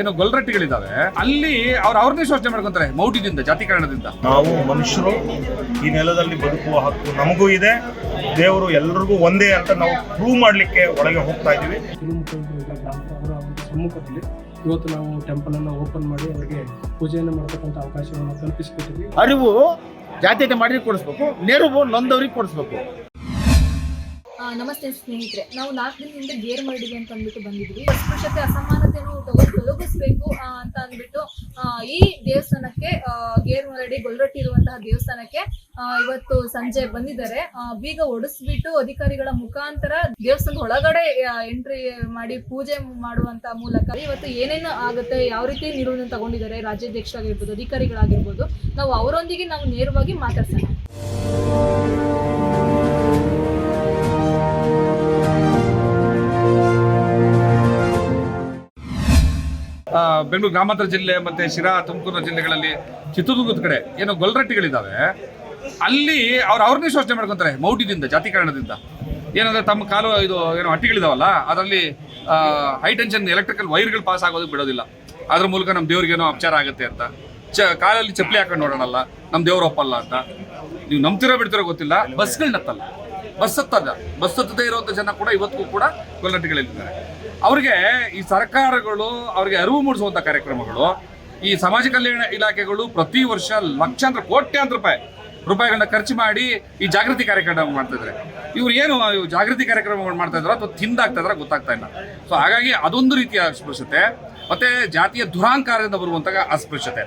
ಏನು ಗೊಲ್ರಟ್ಟಿಗಳಿದಾವೆ ಅಲ್ಲಿ ಅವ್ರು ಅವ್ರನ್ನೇ ಶೋಷಣೆ ಮಾಡ್ಕೊಂತಾರೆ ಮೌಢ್ಯದಿಂದ ಜಾತಿಕರಣದಿಂದ. ನಾವು ಮನುಷ್ಯರು ಈ ನೆಲದಲ್ಲಿ ಬದುಕುವ ಹಕ್ಕು ನಮಗೂ ಇದೆ. ದೇವರು ಎಲ್ರಿಗೂ ಒಂದೇ ಅಂತ ನಾವು ಪ್ರೂವ್ ಮಾಡಲಿಕ್ಕೆ ಒಳಗೆ ಹೋಗ್ತಾ ಸಮ್ಮುಖದಲ್ಲಿ ಇವತ್ತು ನಾವು ಟೆಂಪಲ್ ಅನ್ನು ಓಪನ್ ಮಾಡಿ ಅವರಿಗೆ ಪೂಜೆಯನ್ನು ಮಾಡತಕ್ಕಂಥ ಅವಕಾಶವನ್ನು ಕಲ್ಪಿಸಿಕೊಟ್ಟಿದ್ವಿ ಅರಿವು ಜಾತ್ಯತೆ ಮಾಡಿ ಕೊಡಿಸ್ಬೇಕು ನೆರವು ನೊಂದವ್ರಿಗೆ ಕೊಡಿಸ್ಬೇಕು. ನಮಸ್ತೆ ಸ್ನೇಹಿತರೆ. ನಾವು ನಾಲ್ಕು ದಿನದಿಂದ ಗೇರ್ ಮಾಡಿದ್ವಿ ಅಂತ ಅಂದ್ಬಿಟ್ಟು ಬಂದಿದ್ವಿ ಅಸ್ಪೃಶ್ಯತೆ ಅಸಮಾನತೆಯನ್ನು ತೊಲಗಿಸ್ಬೇಕು ಅಂತ ಅಂದ್ಬಿಟ್ಟು ಈ ದೇವಸ್ಥಾನಕ್ಕೆ ಗೇರ್ ಮರಡಿ, ಗೊಲ್ರಟ್ಟಿ ಇರುವಂತಹ ದೇವಸ್ಥಾನಕ್ಕೆ ಇವತ್ತು ಸಂಜೆ ಬಂದಿದ್ದಾರೆ. ಬೀಗ ಒಡಿಸ್ಬಿಟ್ಟು ಅಧಿಕಾರಿಗಳ ಮುಖಾಂತರ ದೇವಸ್ಥಾನದ ಒಳಗಡೆ ಎಂಟ್ರಿ ಮಾಡಿ ಪೂಜೆ ಮಾಡುವಂತ ಮೂಲಕ ಇವತ್ತು ಏನೇನು ಆಗುತ್ತೆ, ಯಾವ ರೀತಿ ನಿರ್ವಹಣೆ ತಗೊಂಡಿದ್ದಾರೆ, ರಾಜ್ಯಾಧ್ಯಕ್ಷರಾಗಿರ್ಬೋದು, ಅಧಿಕಾರಿಗಳಾಗಿರ್ಬೋದು, ನಾವು ಅವರೊಂದಿಗೆ ನಾವು ನೇರವಾಗಿ ಮಾತಾಡ್ಸೋಣ. ಬೆಂಗಳೂರು ಗ್ರಾಮಾಂತರ ಜಿಲ್ಲೆ ಮತ್ತೆ ಶಿರಾ, ತುಮಕೂರು ಜಿಲ್ಲೆಗಳಲ್ಲಿ ಚಿತ್ರದುರ್ಗದ ಕಡೆ ಏನೋ ಗೊಲ್ರಟ್ಟಿಗಳಿದ್ದಾವೆ ಅಲ್ಲಿ ಅವ್ರು ಅವ್ರನ್ನೇ ಶೋಷಣೆ ಮಾಡ್ಕೊತಾರೆ ಮೌಢ್ಯದಿಂದ, ಜಾತಿಕರಣದಿಂದ. ಏನಂದ್ರೆ ತಮ್ಮ ಕಾಲು ಇದು ಏನೋ ಹಟ್ಟಿಗಳಿದಾವಲ್ಲ, ಅದರಲ್ಲಿ ಹೈ ಟೆನ್ಷನ್ ಎಲೆಕ್ಟ್ರಿಕಲ್ ವೈರ್ಗಳು ಪಾಸ್ ಆಗೋದಕ್ಕೆ ಬಿಡೋದಿಲ್ಲ. ಅದ್ರ ಮೂಲಕ ನಮ್ಮ ದೇವ್ರಿಗೇನೋ ಅಪಚಾರ ಆಗುತ್ತೆ ಅಂತ. ಚ, ಕಾಲಲ್ಲಿ ಚಪ್ಪಲಿ ಹಾಕೊಂಡು ನೋಡೋಣಲ್ಲ ನಮ್ಮ ದೇವ್ರ ಒಪ್ಪಲ್ಲ ಅಂತ. ನೀವು ನಂಬ್ತಿರೋ ಬಿಡ್ತಿರೋ ಗೊತ್ತಿಲ್ಲ ಬಸ್ಗಳನ್ನ ಹತ್ತಲ್ಲ ಬಸ್ ಹತ್ತದ ಬಸ್ ಹತ್ತದೇ ಇರುವಂಥ ಜನ ಕೂಡ ಇವತ್ತಿಗೂ ಕೂಡ ಗೊಲ್ಲಟ್ಟಿಗಳಿದ್ದಾರೆ ಅವ್ರಿಗೆ ಈ ಸರ್ಕಾರಗಳು ಅವ್ರಿಗೆ ಅರಿವು ಮೂಡಿಸುವಂಥ ಕಾರ್ಯಕ್ರಮಗಳು, ಈ ಸಮಾಜ ಕಲ್ಯಾಣ ಇಲಾಖೆಗಳು ಪ್ರತಿ ವರ್ಷ ಲಕ್ಷಾಂತರ, ಕೋಟ್ಯಾಂತರ ರೂಪಾಯಿ, ರೂಪಾಯಿಗಳನ್ನ ಖರ್ಚು ಮಾಡಿ ಈ ಜಾಗೃತಿ ಕಾರ್ಯಕ್ರಮ ಮಾಡ್ತಾ ಇದ್ದಾರೆ ಇವ್ರು ಏನು ಜಾಗೃತಿ ಕಾರ್ಯಕ್ರಮಗಳು ಮಾಡ್ತಾ ಇದ್ರು ಅಥವಾ ತಿಂದಾಗ್ತಾ ಇದ್ರೆ ಗೊತ್ತಾಗ್ತಾ ಇಲ್ಲ. ಸೊ ಹಾಗಾಗಿ ಅದೊಂದು ರೀತಿಯ ಅಸ್ಪೃಶ್ಯತೆ, ಮತ್ತೆ ಜಾತಿಯ ದುರಾಂಕಾರದಿಂದ ಬರುವಂತಹ ಅಸ್ಪೃಶ್ಯತೆ.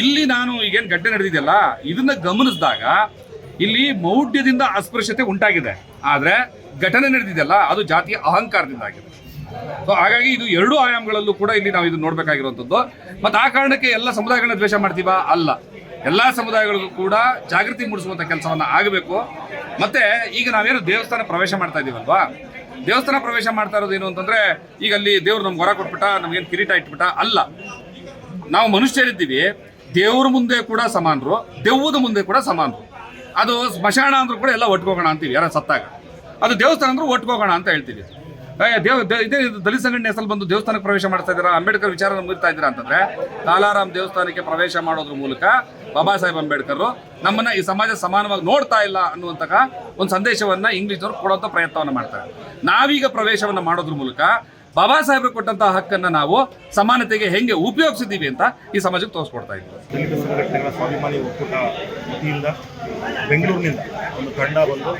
ಇಲ್ಲಿ ನಾನು ಈಗೇನು ಗಡ್ಡೆ ನಡೆದಿದೆಯಲ್ಲ, ಇದನ್ನ ಗಮನಿಸಿದಾಗ ಇಲ್ಲಿ ಮೌಢ್ಯದಿಂದ ಅಸ್ಪೃಶ್ಯತೆ ಉಂಟಾಗಿದೆ. ಆದ್ರೆ ಘಟನೆ ನಡೆದಿದೆಯಲ್ಲ, ಅದು ಜಾತಿಯ ಅಹಂಕಾರದಿಂದ ಆಗಿದೆ. ಸೊ ಹಾಗಾಗಿ ಇದು ಎರಡು ಆಯಾಮಗಳಲ್ಲೂ ಕೂಡ ಇಲ್ಲಿ ನಾವು ಇದು ನೋಡಬೇಕಾಗಿರುವಂಥದ್ದು. ಮತ್ತೆ ಆ ಕಾರಣಕ್ಕೆ ಎಲ್ಲ ಸಮುದಾಯಗಳನ್ನ ದ್ವೇಷ ಮಾಡ್ತೀವ? ಅಲ್ಲ. ಎಲ್ಲ ಸಮುದಾಯಗಳಿಗೂ ಕೂಡ ಜಾಗೃತಿ ಮೂಡಿಸುವಂತ ಕೆಲಸವನ್ನ ಆಗಬೇಕು. ಮತ್ತೆ ಈಗ ನಾವೇನು ದೇವಸ್ಥಾನ ಪ್ರವೇಶ ಮಾಡ್ತಾ ಇದೀವಲ್ವಾ? ದೇವಸ್ಥಾನ ಪ್ರವೇಶ ಮಾಡ್ತಾ ಇರೋದು ಏನು ಅಂತಂದ್ರೆ, ಈಗ ಅಲ್ಲಿ ದೇವ್ರು ನಮ್ಗೆ ಹೊರ ಕೊಟ್ಬಿಟ್ಟ, ನಮ್ಗೇನು ಕಿರೀಟ ಇಟ್ಬಿಟ್ಟ? ಅಲ್ಲ. ನಾವು ಮನುಷ್ಯರಿದ್ದೀವಿ. ದೇವ್ರ ಮುಂದೆ ಕೂಡ ಸಮಾನರು. ದೆವ್ವದ ಮುಂದೆ ಕೂಡ ಸಮಾನರು. ಅದು ಸ್ಮಶಾನ ಅಂದ್ರೂ ಕೂಡ ಎಲ್ಲ ಒಟ್ಕೋಗೋಣ ಅಂತೀವಿ ಯಾರ ಸತ್ತಾಗ. ಅದು ದೇವಸ್ಥಾನ ಅಂದ್ರೂ ಒಟ್ಕೋಗೋಣ ಅಂತ ಹೇಳ್ತೀವಿ. ದೇವ್ ಇದೇ ದಲಿತ ಸಂಘಟನೆ ಹೆಸರು ಬಂದು ದೇವಸ್ಥಾನಕ್ಕೆ ಪ್ರವೇಶ ಮಾಡ್ತಾ ಇದ್ದೀರಾ? ಅಂಬೇಡ್ಕರ್ ವಿಚಾರ ಮುಗಿತಾ ಇದ್ದೀರಾ ಅಂತಂದ್ರೆ ತಾಲಾರಾಮ್ ದೇವಸ್ಥಾನಕ್ಕೆ ಪ್ರವೇಶ ಮಾಡೋದ್ರ ಮೂಲಕ ಬಾಬಾ ಸಾಹೇಬ್ ಅಂಬೇಡ್ಕರ್ ನಮ್ಮನ್ನ ಈ ಸಮಾಜ ಸಮಾನವಾಗಿ ನೋಡ್ತಾ ಇಲ್ಲ ಅನ್ನುವಂತಹ ಒಂದು ಸಂದೇಶವನ್ನ ಇಂಗ್ಲಿಷ್ನವರು ಕೊಡುವಂತ ಪ್ರಯತ್ನವನ್ನ ಮಾಡ್ತಾರೆ. ನಾವೀಗ ಪ್ರವೇಶವನ್ನ ಮಾಡೋದ್ರ ಮೂಲಕ ಬಾಬಾ ಸಾಹೇಬರು ಕೊಟ್ಟಂತಹ ಹಕ್ಕನ್ನ ನಾವು ಸಮಾನತೆಗೆ ಹೆಂಗೆ ಉಪಯೋಗಿಸಿದ್ದೀವಿ ಅಂತ ಈ ಸಮಾಜಕ್ಕೆ ತೋರಿಸ್ಕೊಡ್ತಾ ಇದ್ದೀವಿ. ಸಂಘಟನೆಗಳ ಸ್ವಾಭಿಮಾನಿ ವತಿಯಿಂದ ಬೆಂಗಳೂರಿನಿಂದ ಒಂದು ತಂಡ ಬಂದು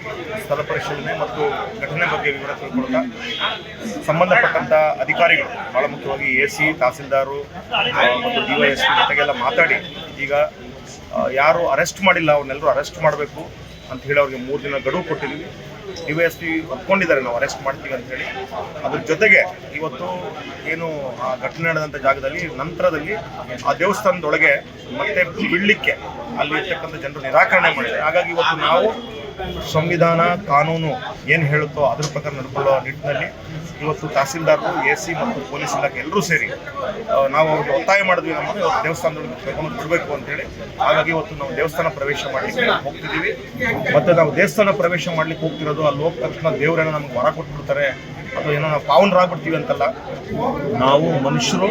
ಸ್ಥಳ ಪರಿಶೀಲನೆ ಮತ್ತು ಘಟನೆ ಬಗ್ಗೆ ವಿವರ ತಿಳ್ಕೊಳ್ತಾ ಸಂಬಂಧಪಟ್ಟಂತ ಅಧಿಕಾರಿಗಳು, ಬಹಳ ಮುಖ್ಯವಾಗಿ ಎ ಸಿ, ತಹಸೀಲ್ದಾರು ಮತ್ತು ಡಿ ವೈ ಜೊತೆಗೆಲ್ಲ ಮಾತಾಡಿ ಈಗ ಯಾರು ಅರೆಸ್ಟ್ ಮಾಡಿಲ್ಲ ಅವನ್ನೆಲ್ಲರೂ ಅರೆಸ್ಟ್ ಮಾಡಬೇಕು. ಅಂತ ಹೇಳಿ ಅವ್ರಿಗೆ ಮೂರು ದಿನ ಗಡುವು ಕೊಟ್ಟಿದ್ದೀವಿ. ಡಿ ವೈ ಎಸ್ ಪಿ ಒಪ್ಕೊಂಡಿದ್ದಾರೆ, ನಾವು ಅರೆಸ್ಟ್ ಮಾಡ್ತೀವಿ ಅಂತ ಹೇಳಿ. ಅದ್ರ ಜೊತೆಗೆ ಇವತ್ತು ಏನು ಆ ಘಟನೆ ನಡೆದಂಥ ಜಾಗದಲ್ಲಿ, ನಂತರದಲ್ಲಿ ಆ ದೇವಸ್ಥಾನದೊಳಗೆ ಮತ್ತೆ ಬಿಡಲಿಕ್ಕೆ ಅಲ್ಲಿ ಇರ್ತಕ್ಕಂಥ ಜನರು ನಿರಾಕರಣೆ ಮಾಡಿದ್ದಾರೆ. ಹಾಗಾಗಿ ಇವತ್ತು ನಾವು ಸಂವಿಧಾನ, ಕಾನೂನು ಏನು ಹೇಳುತ್ತೋ ಅದ್ರ ಪ್ರಕಾರ ನಡ್ಕೊಳ್ಳೋ ನಿಟ್ಟಿನಲ್ಲಿ ಇವತ್ತು ತಹಸೀಲ್ದಾರರು, ಎ ಸಿ ಮತ್ತು ಪೊಲೀಸ್ ಇಲಾಖೆ ಎಲ್ಲರೂ ಸೇರಿ ನಾವು ಅವ್ರಿಗೆ ಒತ್ತಾಯ ಮಾಡಿದ್ವಿ ನಮ್ಮನ್ನು ಇವತ್ತು ದೇವಸ್ಥಾನದೊಳಗೆ ಕರ್ಕೊಂಡು ಬಿಡಬೇಕು ಅಂತೇಳಿ. ಹಾಗಾಗಿ ಇವತ್ತು ನಾವು ದೇವಸ್ಥಾನ ಪ್ರವೇಶ ಮಾಡಲಿಕ್ಕೆ ಹೋಗ್ತಿದ್ದೀವಿ. ಮತ್ತು ನಾವು ದೇವಸ್ಥಾನ ಪ್ರವೇಶ ಮಾಡ್ಲಿಕ್ಕೆ ಹೋಗ್ತಿರೋದು, ಅಲ್ಲಿ ಹೋಗ್ತಕ್ಷಣ ತಕ್ಷಣ ದೇವರೇನೋ ನಮ್ಗೆ ಹೊರ ಕೊಟ್ಬಿಡ್ತಾರೆ. ಅಥವಾ ಏನೋ ನಾವು ಪಾವನರಾಗ್ಬಿಡ್ತೀವಿ ಅಂತಲ್ಲ, ನಾವು ಮನುಷ್ಯರು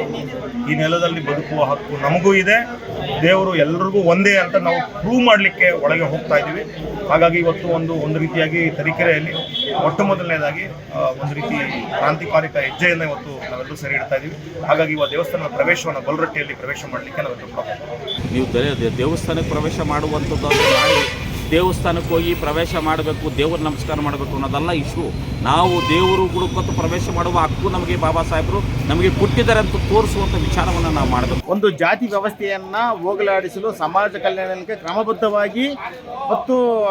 ಈ ನೆಲದಲ್ಲಿ ಬದುಕುವ ಹಕ್ಕು ನಮಗೂ ಇದೆ. ದೇವರು ಎಲ್ರಿಗೂ ಒಂದೇ ಅಂತ ನಾವು ಪ್ರೂವ್ ಮಾಡಲಿಕ್ಕೆ ಒಳಗೆ ಹೋಗ್ತಾ ಇದ್ದೀವಿ. ಹಾಗಾಗಿ ಇವತ್ತು ಒಂದು ಒಂದು ರೀತಿಯಾಗಿ ತರೀಕೆರೆಯಲ್ಲಿ ಮೊಟ್ಟ ಮೊದಲನೇದಾಗಿ ಒಂದು ರೀತಿ ಕ್ರಾಂತಿಕಾರಿಕ ಹೆಜ್ಜೆಯನ್ನು ಇವತ್ತು ನಾವೆಲ್ಲರೂ ಸರಿ ಇಡ್ತಾ ಇದ್ದೀವಿ. ಹಾಗಾಗಿ ಇವತ್ತು ದೇವಸ್ಥಾನದ ಪ್ರವೇಶವನ್ನು ಬಲರೊಟ್ಟಿಯಲ್ಲಿ ಪ್ರವೇಶ ಮಾಡಲಿಕ್ಕೆ ನಾವೆಲ್ಲರೂ ನೀವು ದೇವಸ್ಥಾನಕ್ಕೆ ಪ್ರವೇಶ ಮಾಡುವಂಥದ್ದು ದೇವಸ್ಥಾನಕ್ಕೆ ಹೋಗಿ ಪ್ರವೇಶ ಮಾಡಬೇಕು, ದೇವ್ರ ನಮಸ್ಕಾರ ಮಾಡಬೇಕು ಅನ್ನೋದಲ್ಲ ಇಶ್ಯೂ ನಾವು ದೇವರು ಗುಡುಕೊತ್ತು ಪ್ರವೇಶ ಮಾಡುವ ಹಕ್ಕು ನಮಗೆ ಬಾಬಾ ಸಾಹೇಬರು ನಮಗೆ ಕೊಟ್ಟಿದ್ದಾರೆ ಅಂತ ತೋರಿಸುವಂಥ ವಿಚಾರವನ್ನು ನಾವು ಮಾಡಬೇಕು. ಒಂದು ಜಾತಿ ವ್ಯವಸ್ಥೆಯನ್ನ ಹೋಗಲಾಡಿಸಲು ಸಮಾಜ ಕಲ್ಯಾಣಕ್ಕೆ ಕ್ರಮಬದ್ಧವಾಗಿ ಮತ್ತು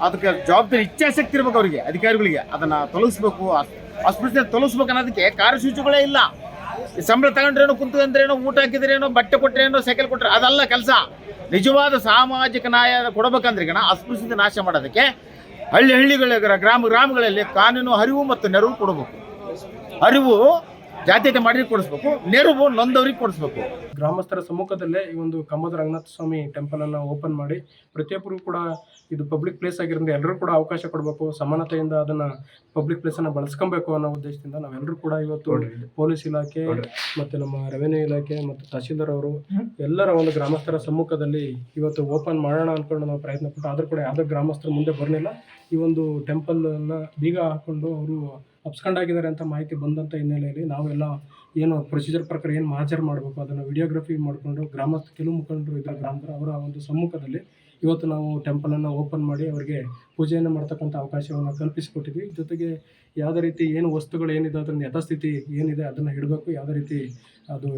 ಅದಕ್ಕೆ ಜವಾಬ್ದಾರಿ, ಇಚ್ಛಾಶಕ್ತಿ ಇರ್ಬೇಕು ಅವರಿಗೆ, ಅಧಿಕಾರಿಗಳಿಗೆ. ಅದನ್ನ ತೊಲಗಿಸ್ಬೇಕು ಅಸ್- ಅಸ್ಪೃಶ್ಯತೆ ತೊಲಗಿಸ್ಬೇಕು ಅನ್ನೋದಕ್ಕೆ ಕಾರ್ಯಸೂಚಿಗಳೇ ಇಲ್ಲ. ಸಂಬಳ ತಗೊಂಡ್ರೇನೋ ಅಂದ್ರೇನು ಊಟ ಹಾಕಿದ್ರೇನೋ ಬಟ್ಟೆ ಕೊಟ್ರೇನೋ ಸೈಕಲ್ ಕೊಟ್ಟರೆ ಅದಲ್ಲ ಕೆಲಸ. ನಿಜವಾದ ಸಾಮಾಜಿಕ ನ್ಯಾಯ ಕೊಡಬೇಕಂದ್ರೆ ಗಣ ಅಸ್ಪೃಶ್ಯತೆ ನಾಶ ಮಾಡೋದಕ್ಕೆ ಹಳ್ಳಿ ಹಳ್ಳಿಗಳ ಗ್ರಾಮ ಗ್ರಾಮಗಳಲ್ಲಿ ಕಾನೂನು ಅರಿವು ಮತ್ತು ನೆರವು ಕೊಡಬೇಕು. ಅರಿವು ಜಾತ್ಯತೆ ಮಾಡಿ ಕೊಡಿಸ್ಬೇಕು ನೆರವು ನೊಂದವ್ರಿಗೆ ಕೊಡಿಸ್ಬೇಕು. ಗ್ರಾಮಸ್ಥರ ಸಮ್ಮುಖದಲ್ಲೇ ಈ ಒಂದು ಕಮ್ಮದ ರಂಗನಾಥ ಸ್ವಾಮಿ ಟೆಂಪಲನ್ನು ಓಪನ್ ಮಾಡಿ ಪ್ರತಿಯೊಬ್ಬರು ಕೂಡ ಇದು ಪಬ್ಲಿಕ್ ಪ್ಲೇಸ್ ಆಗಿರೋದ್ರಿಂದ ಎಲ್ಲರೂ ಕೂಡ ಅವಕಾಶ ಕೊಡಬೇಕು ಸಮಾನತೆಯಿಂದ ಅದನ್ನು ಪಬ್ಲಿಕ್ ಪ್ಲೇಸನ್ನು ಬಳಸ್ಕೊಬೇಕು ಅನ್ನೋ ಉದ್ದೇಶದಿಂದ ನಾವೆಲ್ಲರೂ ಕೂಡ ಇವತ್ತು ಪೊಲೀಸ್ ಇಲಾಖೆ ಮತ್ತು ನಮ್ಮ ರೆವೆನ್ಯೂ ಇಲಾಖೆ ಮತ್ತು ತಹಶೀಲ್ದಾರ್ ಅವರು ಎಲ್ಲರ ಒಂದು ಗ್ರಾಮಸ್ಥರ ಸಮ್ಮುಖದಲ್ಲಿ ಇವತ್ತು ಓಪನ್ ಮಾಡೋಣ ಅಂದ್ಕೊಂಡು ನಾವು ಪ್ರಯತ್ನ ಪಟ್ಟು ಆದರೂ ಕೂಡ ಯಾವುದೇ ಗ್ರಾಮಸ್ಥರು ಮುಂದೆ ಬರಲಿಲ್ಲ. ಈ ಒಂದು ಟೆಂಪಲನ್ನು ಬೀಗ ಹಾಕ್ಕೊಂಡು ಅವರು ಅಪ್ಸ್ಕೊಂಡಾಗಿದ್ದಾರೆ ಅಂತ ಮಾಹಿತಿ ಬಂದಂಥ ಹಿನ್ನೆಲೆಯಲ್ಲಿ ನಾವೆಲ್ಲ ಏನು ಪ್ರೊಸೀಜರ್ ಪ್ರಕಾರ ಏನು ಮಾಜರ್ ಮಾಡಬೇಕು, ಅದನ್ನು ವಿಡಿಯೋಗ್ರಫಿ ಮಾಡಿಕೊಂಡು ಗ್ರಾಮಸ್ಥ ಕೆಲವು ಮುಖಂಡರು ಇದ್ದಾರೆ ಗ್ರಾಮದ ಅವರ ಒಂದು ಸಮ್ಮುಖದಲ್ಲಿ ಇವತ್ತು ನಾವು ಟೆಂಪಲನ್ನು ಓಪನ್ ಮಾಡಿ ಅವರಿಗೆ ಪೂಜೆಯನ್ನು ಮಾಡ್ತಕ್ಕಂಥ ಅವಕಾಶವನ್ನು ಕಲ್ಪಿಸಿಕೊಟ್ಟಿದ್ವಿ. ಜೊತೆಗೆ ಯಾವುದೇ ರೀತಿ ಏನು ವಸ್ತುಗಳು ಏನಿದೆ ಅದನ್ನು ಯಥಾಸ್ಥಿತಿ ಏನಿದೆ ಅದನ್ನು ಇಡಬೇಕು, ಯಾವುದೇ ರೀತಿ ಅದು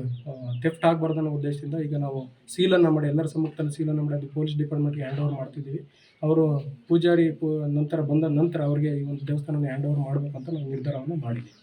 ಥೆಫ್ಟ್ ಆಗಬಾರ್ದು ಅನ್ನೋ ಉದ್ದೇಶದಿಂದ ಈಗ ನಾವು ಸೀಲನ್ನು ಮಾಡಿ, ಎಲ್ಲರ ಸಮ್ಮುಖದಲ್ಲಿ ಸೀಲನ್ನು ಮಾಡಿ ಅದು ಪೊಲೀಸ್ ಡಿಪಾರ್ಟ್ಮೆಂಟ್ಗೆ ಹ್ಯಾಂಡ್ ಓವರ್ ಮಾಡ್ತಿದ್ದೀವಿ. ಅವರು ಪೂಜಾರಿ ನಂತರ ಬಂದ ನಂತರ ಅವರಿಗೆ ಈ ಒಂದು ದೇವಸ್ಥಾನವನ್ನು ಹ್ಯಾಂಡ್ ಓವರ್ ಮಾಡಬೇಕಂತ ನಾವು ನಿರ್ಧಾರವನ್ನು ಮಾಡಿದ್ದೀವಿ.